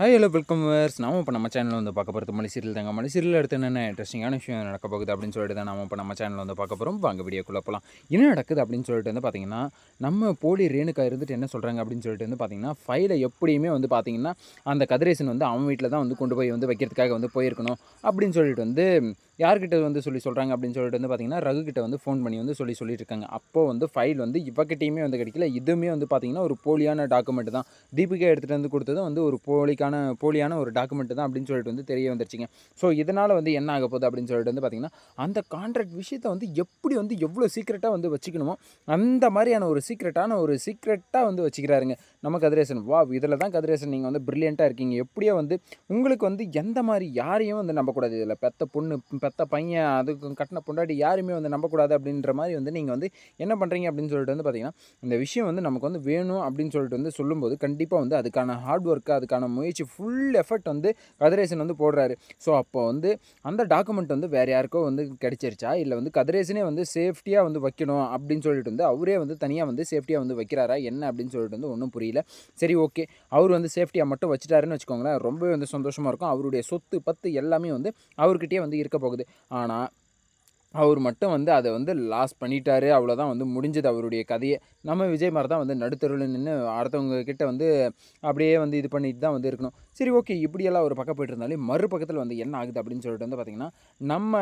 Hi hello welcome verse நாம இப்போ நம்ம சேனலில் வந்து பார்க்க போகிறது மலை சீரியல் தாங்க. மலை சீரியல் என்னென்ன இன்ட்ரெஸ்டிங்கான விஷயம் நடக்க போகுது அப்படின்னு சொல்லிட்டு தான் நாம இப்போ நம்ம சேனலில் வந்து பார்க்க போகிறோம் வாங்க வீடியோக்குள்ளே போகலாம் என்ன நடக்குது அப்படின்னு சொல்லிட்டு வந்து பார்த்தீங்கன்னா நம்ம போலி ரேணுகா இருந்துட்டு என்ன சொல்கிறாங்க அப்படின்னு சொல்லிட்டு வந்து பார்த்தீங்கன்னா ஃபைலை எப்படியுமே வந்து பார்த்தீங்கன்னா அந்த கதிரேசன் வந்து அவன் வீட்டில் தான் வந்து கொண்டு போய் வந்து வைக்கிறதுக்காக வந்து போயிருக்கணும் அப்படின்னு சொல்லிட்டு வந்து யார்கிட்ட வந்து சொல்லி சொல்கிறாங்க அப்படின்னு சொல்லிட்டு வந்து பார்த்தீங்கன்னா ரகுகிட்ட வந்து ஃபோன் பண்ணி வந்து சொல்லி சொல்லிட்டு இருக்காங்க அப்போது வந்து ஃபைல் வந்து இவகிட்டையுமே வந்து கிடைக்கல. இதுவுமே வந்து பார்த்தீங்கன்னா ஒரு போலியான டாக்குமெண்ட் தான். தீபிகா எடுத்துகிட்டு வந்து கொடுத்தது வந்து ஒரு போலிக்கான போலியான ஒரு டாக்குமெண்ட் தான் அப்படின்னு சொல்லிட்டு வந்து தெரிய வந்துருச்சுங்க. ஸோ இதனால் வந்து என்ன ஆக போகுது அப்படின்னு சொல்லிட்டு வந்து பார்த்தீங்கன்னா அந்த கான்ட்ராக்ட் விஷயத்தை வந்து எப்படி வந்து எவ்வளோ சீக்கிரட்டாக வந்து வச்சுக்கணுமோ அந்த மாதிரியான ஒரு சீக்ரெட்டான ஒரு சீக்ரெட்டாக வந்து வச்சுக்கிறாருங்க. நம்ம கதிரேசன். வா இதில் தான் கதிரேசன் நீங்கள் வந்து ப்ரில்லியண்ட்டாக இருக்கீங்க. எப்படியோ வந்து உங்களுக்கு வந்து எந்த மாதிரி யாரையும் வந்து நம்பக்கூடாது. இதில் பெத்த பொண்ணு பெத்த பையன் அதுக்கு கட்டின பொண்டாட்டி யாருமே வந்து நம்பக்கூடாது அப்படின்ற மாதிரி வந்து நீங்கள் வந்து என்ன பண்ணுறீங்க அப்படின்னு சொல்லிட்டு வந்து பார்த்தீங்கன்னா இந்த விஷயம் வந்து நமக்கு வந்து வேணும் அப்படின்னு சொல்லிட்டு வந்து சொல்லும்போது கண்டிப்பாக வந்து அதுக்கான ஹார்ட் ஒர்க்கு அதுக்கான முயற்சி ஃபுல் எஃபர்ட் வந்து கதிரேசன் வந்து போடுறாரு. ஸோ அப்போ வந்து அந்த டாக்குமெண்ட் வந்து வேறு யாருக்கோ வந்து கிடைச்சிருச்சா? இல்லை வந்து கதிரேசனே வந்து சேஃப்டியாக வந்து வைக்கணும் அப்படின்னு சொல்லிட்டு வந்து அவரே வந்து தனியாக வந்து சேஃப்டியாக வந்து வைக்கிறாரா? என்ன அப்படின்னு சொல்லிட்டு வந்து ஒன்றும் புரியல. சரி ஓகே அவர் வந்து சேஃப்டியாக மட்டும் வச்சுட்டாருன்னு வச்சுக்கோங்களேன் ரொம்பவே வந்து சந்தோஷமாக இருக்கும். அவருடைய சொத்து பத்து எல்லாமே வந்து அவர்கிட்டயே வந்து இருக்க போகுது. ஆனால் அவர் மட்டும் வந்து அதை வந்து லாஸ் பண்ணிட்டாரு. அவ்வளோதான் வந்து முடிஞ்சது அவருடைய கதையை. நம்ம விஜய் மாதிரி தான் வந்து நடுத்தருவில் நின்று அடுத்தவங்க கிட்ட வந்து அப்படியே வந்து இது பண்ணிட்டு தான் வந்து இருக்கணும். சரி ஓகே இப்படியெல்லாம் ஒரு பக்கம் போயிட்டு இருந்தாலே மறுபக்கத்தில் வந்து என்ன ஆகுது அப்படின்னு சொல்லிட்டு வந்து பார்த்திங்கன்னா நம்ம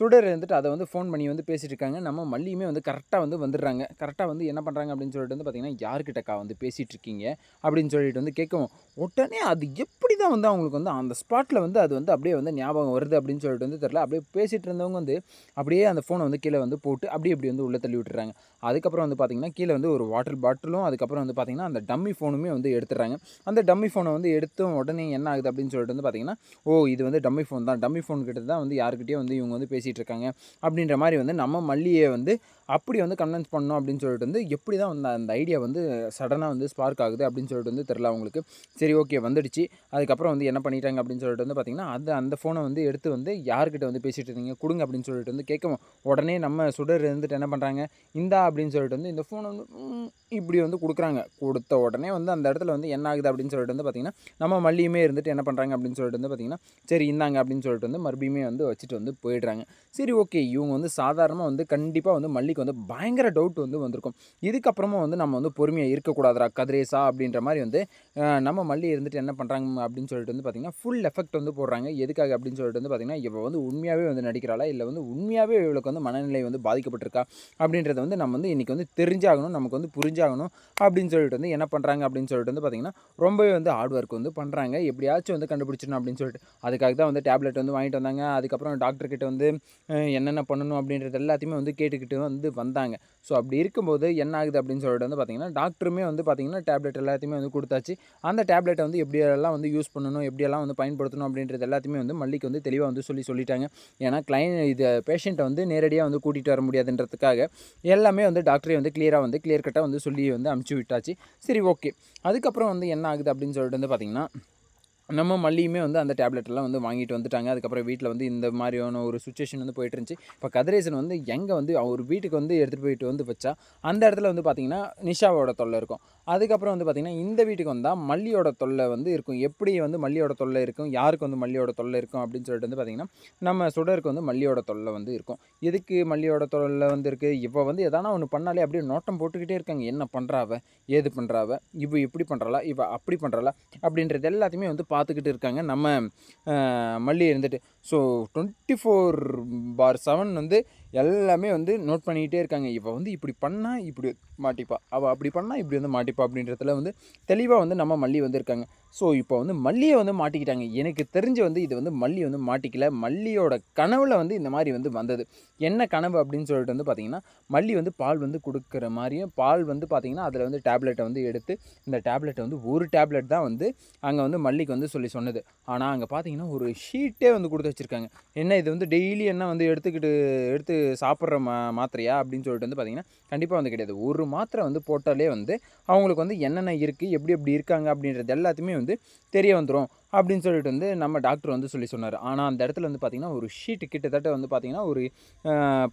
சுடர் இருந்துட்டு அதை வந்து ஃபோன் பண்ணி வந்து பேசிகிட்டு இருக்காங்க. நம்ம மல்லியுமே வந்து கரெக்டாக வந்து வந்துடுறாங்க. கரெக்டாக வந்து என்ன பண்ணுறாங்க அப்படின்னு சொல்லிட்டு வந்து பார்த்திங்கன்னா யார்கிட்டக்கா வந்து பேசிகிட்டு இருக்கீங்க? அப்படின்னு சொல்லிட்டு வந்து கேட்கவும் உடனே அது எப்படி தான் வந்து அவங்களுக்கு வந்து அந்த ஸ்பாட்டில் வந்து அது வந்து அப்படியே வந்து ஞாபகம் வருது அப்படின்னு சொல்லிட்டு வந்து தெரில அப்படியே பேசிகிட்டு இருந்தவங்க வந்து அப்படியே அந்த ஃபோனை வந்து கீழே வந்து போட்டு அப்படியே இப்படி வந்து உள்ளே தள்ளி விட்டுறாங்க. அதுக்கப்புறம் வந்து பார்த்திங்கன்னா கீழே வந்து ஒரு வாட்டர் பாட்டிலும் அதுக்கப்புறம் வந்து பார்த்திங்கன்னா அந்த டம்மி ஃபோனுமே வந்து எடுத்துடுறாங்க. அந்த டம்மி ஃபோனை வந்து எடுத்தும் உடனே என்ன ஆகுது அப்படின்னு சொல்லிட்டு வந்து பார்த்தீங்கன்னா ஓ இது வந்து டம்மி ஃபோன் தான். டம்மி ஃபோன் கிட்ட தான் வந்து யாருக்கிட்டே வந்து இவங்க வந்து பேசிகிட்டு இருக்காங்க. அப்படின்ற மாதிரி வந்து நம்ம மல்லியை வந்து அப்படி வந்து கன்வின்ஸ் பண்ணோம் அப்படின்னு சொல்லிட்டு வந்து எப்படி தான் வந்து அந்த ஐடியா வந்து சடனாக வந்து ஸ்பார்க் ஆகுது அப்படின்னு சொல்லிட்டு வந்து தெரில அவங்களுக்கு. சரி ஓகே வந்துடுச்சு. அதுக்கப்புறம் வந்து என்ன பண்ணிட்டாங்க அப்படின்னு சொல்லிட்டு வந்து பார்த்திங்கன்னா அது அந்த ஃபோனை வந்து எடுத்து வந்து யார்கிட்ட வந்து பேசிகிட்டு இருந்தீங்க? கொடுங்க அப்படின்னு சொல்லிட்டு வந்து கேட்கவும். உடனே நம்ம சுடர் இருந்துட்டு என்ன பண்ணுறாங்க இந்தா அப்படின்னு சொல்லிட்டு வந்து இந்த ஃபோனை வந்து இப்படி வந்து கொடுக்குறாங்க. கொடுத்த உடனே வந்து அந்த இடத்துல வந்து என்ன ஆகுது அப்படின்னு சொல்லிட்டு வந்து பார்த்திங்கன்னா நம்ம மல்லியுமே இருந்துட்டு என்ன பண்ணுறாங்க அப்படின்னு சொல்லிட்டு வந்து பார்த்திங்கன்னா சரி இந்தாங்க அப்படின்னு சொல்லிட்டு வந்து மறுபடியுமே வந்து வச்சுட்டு வந்து போயிடுறாங்க. சரி ஓகே இவங்க வந்து சாதாரணமாக வந்து கண்டிப்பாக வந்து மல்லிக்கு வந்து பயங்கர டவுட் வந்து வந்திருக்கும். இதுக்கப்புறமா வந்து நம்ம வந்து பொறுமையாக இருக்கக்கூடாதுரா கதிரேசா அப்படின்ற மாதிரி வந்து நம்ம மல்லி இருந்துட்டு என்ன பண்ணுறாங்க அப்படின்னு சொல்லிட்டு வந்து பார்த்திங்கன்னா ஃபுல் எஃபெக்ட் வந்து போடுறாங்க. எதுக்காக அப்படின்னு சொல்லிட்டு வந்து பார்த்திங்கன்னா இவள் வந்து உண்மையாகவே வந்து நடிக்கிறாளா இல்லை வந்து உண்மையாகவே இவளுக்கு வந்து மனநிலை வந்து பாதிக்கப்பட்டிருக்கா அப்படின்றத வந்து நம்ம வந்து இன்றைக்கி வந்து தெரிஞ்சாகணும் நமக்கு வந்து புரிஞ்சாகணும் அப்படின்னு சொல்லிட்டு வந்து என்ன பண்ணுறாங்க அப்படின்னு சொல்லிட்டு வந்து பார்த்திங்கன்னா ரொம்பவே வந்து ஹார்ட் ஒர்க் வந்து பண்ணுறாங்க எப்படியாச்சும் வந்து கண்டுபிடிச்சிடணும் அப்படின்னு சொல்லிட்டு. அதுக்காக தான் வந்து டேப்லெட் வந்து வாங்கிட்டு வந்தாங்க. அதுக்கப்புறம் டாக்டர்கிட்ட வந்து என்னென்ன பண்ணணும் அப்படின்றது எல்லாத்தையுமே வந்து கேட்டுக்கிட்டு வந்து வந்தாங்க. ஸோ அப்படி இருக்கும்போது என்ன ஆகுது அப்படின்னு சொல்லிட்டு வந்து பார்த்திங்கன்னா டாக்டருமே வந்து பார்த்திங்கன்னா டேப்லெட் எல்லாத்தையுமே வந்து கொடுத்தாச்சு. அந்த டேப்லெட்டை வந்து எப்படியெல்லாம் வந்து யூஸ் பண்ணணும் எப்படியெல்லாம் வந்து பயன்படுத்தணும் அப்படின்றது எல்லாத்தையுமே வந்து மல்லிக்கு வந்து தெளிவாக வந்து சொல்லி சொல்லிட்டாங்க. ஏன்னா கிளைன் இது பேஷண்ட்டை வந்து நேரடியாக வந்து கூட்டிகிட்டு வர முடியாதுன்றதுக்காக எல்லாமே வந்து டாக்டரே வந்து கிளியராக வந்து கிளியர் கட்டாக வந்து சொல்லி வந்து அமுச்சு விட்டாச்சு. சரி ஓகே அதுக்கப்புறம் வந்து என்ன ஆகுது அப்படின்னு சொல்லிட்டு வந்து பார்த்திங்கன்னா நம்ம மல்லியுமே வந்து அந்த டேப்லெட்டெல்லாம் வந்து வாங்கிட்டு வந்துட்டாங்க. அதுக்கப்புறம் வீட்டில் வந்து இந்த மாதிரியான ஒரு சுச்சுவேஷன் வந்து போயிட்டு இருந்துச்சு. இப்போ கதிரேசன் வந்து எங்கே வந்து அவர் வீட்டுக்கு வந்து எடுத்துகிட்டு போயிட்டு வந்து வச்சா அந்த இடத்துல வந்து பார்த்திங்கன்னா நிஷாவோட தொல்லை இருக்கும். அதுக்கப்புறம் வந்து பார்த்திங்கன்னா இந்த வீட்டுக்கு வந்தால் மல்லியோட தொல்லை வந்து இருக்கும். எப்படி வந்து மல்லியோட தொல்லை இருக்கும்? யாருக்கு வந்து மல்லியோட தொல்லை இருக்கும்? அப்படின்னு சொல்லிட்டு வந்து பார்த்திங்கன்னா நம்ம சுடருக்கு வந்து மல்லியோட தொல்லை வந்து இருக்கும். எதுக்கு மல்லியோட தொல்லை வந்து இருக்குது இப்போ வந்து எதனா ஒன்று பண்ணாலே அப்படியே நோட்டம் போட்டுக்கிட்டே இருக்காங்க. என்ன பண்ணுறாவ ஏது பண்ணுறாவ இவ இப்படி பண்ணுறாளா இவ அப்படி பண்ணுறாளா அப்படின்றது எல்லாத்தையுமே வந்து பார்த்துக்கிட்டு இருக்காங்க. நம்ம மல்லி இருந்துட்டு so twenty four by seven வந்து எல்லாமே வந்து நோட் பண்ணிக்கிட்டே இருக்காங்க. இப்போ வந்து இப்படி பண்ணால் இப்படி மாட்டிப்பா. அவள் அப்படி பண்ணால் இப்படி வந்து மாட்டிப்பா அப்படின்றதுல வந்து தெளிவாக வந்து நம்ம மல்லி வந்திருக்காங்க ஸோ இப்போ வந்து மல்லியை வந்து மாட்டிக்கிட்டாங்க. எனக்கு தெரிஞ்சு வந்து இது வந்து மல்லி வந்து மாட்டிக்கல. மல்லியோட கனவில் வந்து இந்த மாதிரி வந்து வந்தது. என்ன கனவு அப்படின்னு சொல்லிட்டு வந்து பார்த்திங்கன்னா மல்லி வந்து பால் வந்து கொடுக்குற மாதிரியும் பால் வந்து பார்த்திங்கன்னா அதில் வந்து டேப்லெட்டை வந்து எடுத்து இந்த டேப்லெட்டை வந்து ஒரு டேப்லெட் தான் வந்து அங்கே வந்து மல்லிக்கு வந்து சொல்லி சொன்னது. ஆனால் அங்கே பார்த்தீங்கன்னா ஒரு ஷீட்டே வந்து கொடுத்து வச்சுருக்காங்க. என்ன இது வந்து டெய்லி என்ன வந்து எடுத்துக்கிட்டு எடுத்து சாப்பிட்ற மா மாத்திரையா அப்படின்னு சொல்லிட்டு வந்து பார்த்திங்கன்னா கண்டிப்பாக வந்து கிடையாது. ஒரு மாத்திரை வந்து போட்டாலே வந்து அவங்களுக்கு வந்து என்னென்ன இருக்குது எப்படி எப்படி இருக்காங்க அப்படின்றது எல்லாத்தையுமே வந்து தெரிய வந்துடும் அப்படின்னு சொல்லிட்டு வந்து நம்ம டாக்டர் வந்து சொல்லி சொன்னார். ஆனால் அந்த இடத்துல வந்து பார்த்திங்கன்னா ஒரு ஷீட்டு கிட்டத்தட்ட வந்து பார்த்திங்கன்னா ஒரு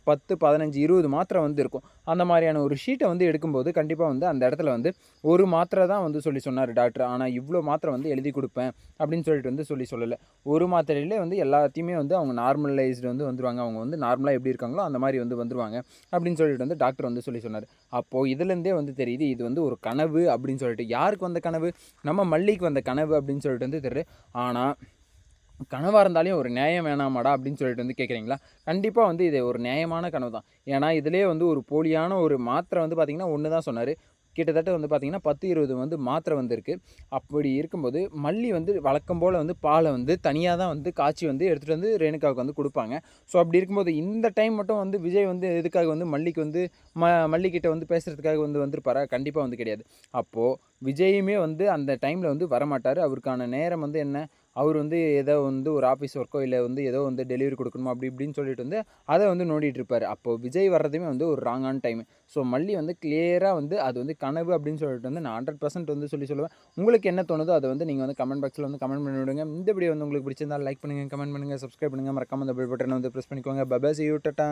பத்து பதினஞ்சு இருபது மாத்திரை வந்து இருக்கும். அந்த மாதிரியான ஒரு ஷீட்டை வந்து எடுக்கும்போது கண்டிப்பாக வந்து அந்த இடத்துல வந்து ஒரு மாத்திரை தான் வந்து சொல்லி சொன்னார் டாக்டர். ஆனால் இவ்வளோ மாத்திரை வந்து எழுதி கொடுப்பேன் அப்படின்னு சொல்லிட்டு வந்து சொல்லி சொல்லலை. ஒரு மாத்திரையிலே வந்து எல்லாத்தையுமே வந்து அவங்க நார்மலைஸ்டு வந்து வந்துருவாங்க. அவங்க வந்து நார்மலாக எப்படி இருக்காங்களோ அந்த மாதிரி வந்து வந்துருவாங்க அப்படின்னு சொல்லிட்டு வந்து டாக்டர் வந்து சொல்லி சொன்னார். அப்போது இதுலேருந்தே வந்து தெரியுது இது வந்து ஒரு கனவு அப்படின்னு சொல்லிட்டு. யாருக்கு வந்த கனவு? நம்ம மல்லிக்கு வந்த கனவு அப்படின்னு சொல்லிட்டு வந்து தெரியுது ஆனால் கனவாக இருந்தாலும் ஒரு நியாயம் வேணாமாடா அப்படின்னு சொல்லிட்டு வந்து கேட்குறீங்களா கண்டிப்பாக வந்து இது ஒரு நியாயமான கனவு தான். ஏன்னா இதிலே வந்து ஒரு போலியான ஒரு மாத்திரை வந்து பார்த்திங்கன்னா ஒன்று தான் சொன்னார். கிட்டத்தட்ட வந்து பார்த்திங்கன்னா பத்து இருபது வந்து மாத்திரை வந்திருக்கு. அப்படி இருக்கும்போது மல்லி வந்து வழக்கம் போல் வந்து பாலை வந்து தனியாக தான் வந்து காய்ச்சி வந்து எடுத்துகிட்டு வந்து ரேணுகாவுக்கு வந்து கொடுப்பாங்க. ஸோ அப்படி இருக்கும்போது இந்த டைம் மட்டும் வந்து விஜய் வந்து எதுக்காக வந்து மல்லிக்கு வந்து ம மல்லிக்கிட்ட வந்து பேசுகிறதுக்காக வந்து வந்திருப்பாரா? கண்டிப்பாக வந்து கிடையாது. அப்போது விஜயுமே வந்து அந்த டைமில் வந்து வரமாட்டார். அவருக்கான நேரம் வந்து என்ன? அவர் வந்து ஏதோ வந்து ஒரு ஆஃபீஸ் ஒர்க்கோ இல்லை வந்து ஏதோ வந்து டெலிவரி கொடுக்கணுமா அப்படி இப்படின்னு சொல்லிட்டு வந்து அதை வந்து நோண்டிட்டு இருப்பார். அப்போது விஜய் வர்றதுமே வந்து ஒரு ராங்கான டைம் ஸோ மல்லி வந்து கிளியராக வந்து அது வந்து கனவு அப்படின்னு சொல்லிட்டு வந்து நான் ஹண்ட்ரட் பர்சன்ட் வந்து சொல்லி சொல்லுவேன். உங்களுக்கு என்ன தோணுதோ அதை வந்து நீங்கள் வந்து கமெண்ட் பாக்ஸில் வந்து கமெண்ட் பண்ணி விடுங்க இந்த வீடியோ வந்து உங்களுக்கு பிடிச்சிருந்தா லைக் பண்ணுங்கள் கமெண்ட் பண்ணுங்கள் சப்ஸ்கிரைப் பண்ணுங்கள் மறக்காம அந்த பெல் பட்டனை வந்து ப்ரெஸ் பண்ணிக்கோங்க. பபாஸ் யூ டட்டா